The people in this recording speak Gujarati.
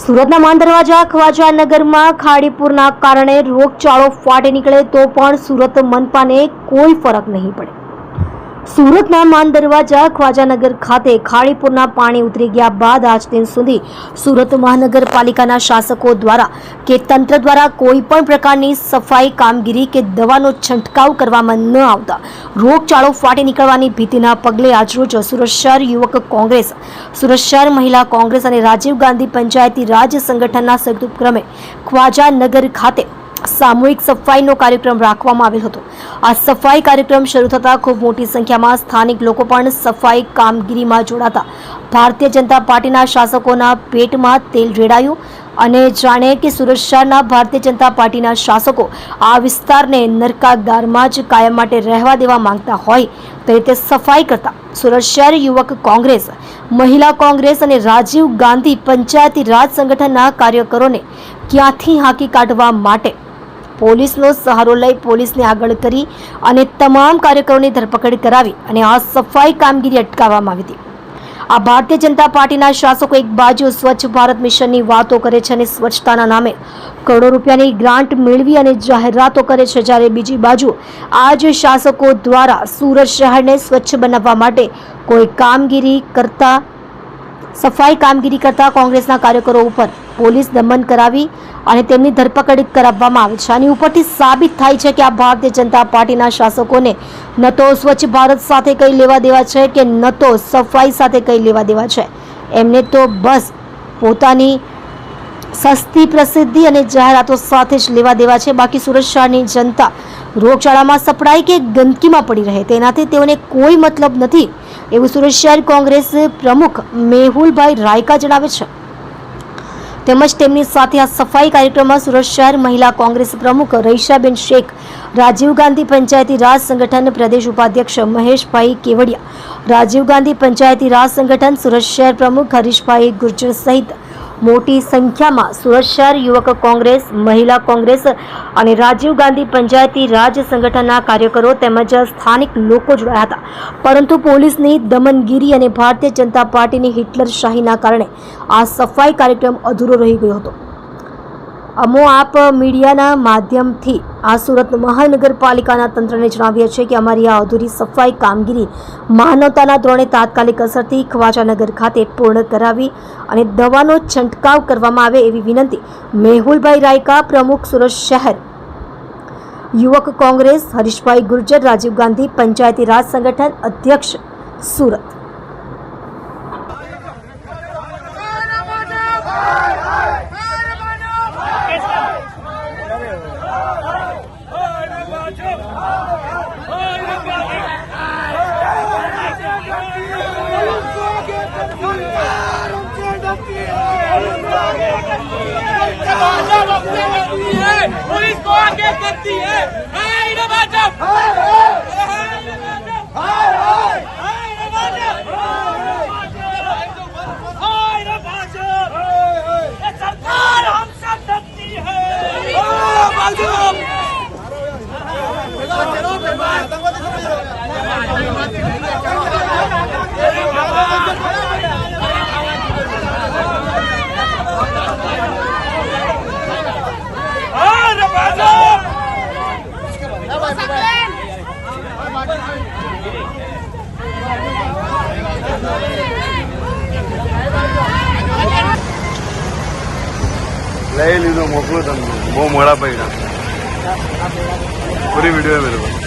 સુરતના માન દરવાજા ખવાજા નગરમાં ખાડીપુરના કારણે રોગચાળો ફાટી નીકળે તો પણ સુરત મનપાને કોઈ ફરક નહીં પડે. સુરતના માન દરવાજા ખ્વાજાનગર ખાતે ખાડીપુરના પાણી ઉતરી ગયા બાદ આજ દિન સુધી સુરત મહાનગરપાલિકાના શાસકો દ્વારા કે તંત્ર દ્વારા કોઈ પણ પ્રકારની સફાઈ કામગીરી કે દવાનો છંટકાવ કરવામાં ન આવતા રોગચાળો ફાટી નીકળવાની ભીતિના પગલે આજરોજ સુરત શહેર યુવક કોંગ્રેસ, સુરત શહેર મહિલા કોંગ્રેસ અને રાજીવ ગાંધી પંચાયતી રાજ સંગઠનના સંયુક્ત ઉપક્રમે ખ્વાજાનગર ખાતે સામૂહિક સફાઈનો કાર્યક્રમ રાખવામાં આવેલ હતો. આ સફાઈ કાર્યક્રમ શરૂ થતાં ખૂબ મોટી સંખ્યામાં સ્થાનિક લોકો પણ સફાઈ કામગીરીમાં જોડાતા. ભારતીય જનતા પાર્ટીના શાસકોના પેટમાં તેલ રેડાયું અને જાણે કે શહેરના ભારતીય જનતા પાર્ટીના શાસકો આ વિસ્તારને નરકાગારમાં જ કાયમ માટે રહેવા દેવા માંગતા હોય તે રીતે સફાઈ કરતા. શહેર યુવક કોંગ્રેસ, મહિલા કોંગ્રેસ અને રાજીવ ગાંધી પંચાયતી રાજ સંગઠનના કાર્યકરોને ક્યાંથી હાંકી કાઢવા માટે પોલીસનો સહારો લઈ પોલીસને આગળ કરી અને તમામ કાર્યકરોની ધરપકડ કરાવી અને આ સફાઈ કામગીરી અટકાવવામાં આવી હતી. આ ભારતીય જનતા પાર્ટીના શાસકો એક બાજુ સ્વચ્છ ભારત મિશનની વાતો કરે છે અને સ્વચ્છતાના નામે કરોડો રૂપિયાની ગ્રાન્ટ મેળવી અને જાહેરાતો કરે છે, જ્યારે બીજી બાજુ આ જ શાસકો દ્વારા સુરત શહેરને સ્વચ્છ બનાવવા માટે કોઈ કામગીરી કરતા સફાઈ કામગીરી કરતા કોંગ્રેસના કાર્યકરો ઉપર પોલીસ દમન કરાવી અને તેમની ધરપકડ કરાવવામાં આવે છે. આની ઉપરથી સાબિત થાય છે કે આ ભારતીય જનતા પાર્ટીના શાસકોને ન તો સ્વચ્છ ભારત સાથે કંઈ લેવા દેવા છે કે ન તો સફાઈ સાથે કંઈ લેવા દેવા છે? એમને તો બસ પોતાની સસ્તી પ્રસિદ્ધિ અને જાહેરાતો સાથે જ લેવા દેવા છે. બાકી શહેરની જનતા રોગચાળામાં સપડાય કે ગંદકીમાં પડી રહે તેનાથી તેઓને કોઈ મતલબ નથી. એવું સુરત શહેર કોંગ્રેસ પ્રમુખ મેહુલભાઈ રાયકા જણાવે છે. તેમજ તેમની સાથે આ સફાઈ કાર્યક્રમમાં સુરત શહેર મહિલા કોંગ્રેસ પ્રમુખ રહીશાબેન શેખ, રાજીવ ગાંધી પંચાયતી રાજ સંગઠન પ્રદેશ ઉપાધ્યક્ષ મહેશભાઈ કેવડિયા, રાજીવ ગાંધી પંચાયતી રાજ સંગઠન સુરત શહેર પ્રમુખ હરીશભાઈ ગુર્જર સહિત મોટી સંખ્યામાં સુરત શહેર યુવક કોંગ્રેસ, મહિલા કોંગ્રેસ અને રાજીવ ગાંધી પંચાયતી રાજ સંગઠનના કાર્યકરો તેમજ સ્થાનિક લોકો જોડાયા હતા. પરંતુ પોલીસની દમનગીરી અને ભારતીય જનતા પાર્ટીની હિટલર શાહીના કારણે આ સફાઈ કાર્યક્રમ અધૂરો રહી ગયો હતો. અમો આપ મીડિયાના માધ્યમથી આ સુરત મહાનગરપાલિકાના તંત્રને જણાવીએ છીએ કે અમારી આ અધૂરી સફાઈ કામગીરી માનવતાના ધોરણે તાત્કાલિક અસરથી ખવાજાનગર ખાતે પૂર્ણ કરાવી અને દવાનો છંટકાવ કરવામાં આવે એવી વિનંતી મેહુલભાઈ રાયકા, પ્રમુખ સુરત શહેર. યુવક કોંગ્રેસ, હરીશભાઈ ગુર્જર, રાજીવ ગાંધી, પંચાયતી રાજ સંગઠન અધ્યક્ષ સુરત. पुलिस को आगे करती है લઈ લીધો મોકલું તમને. બહુ મોડા પૈડા પૂરી વીડિયો પાસે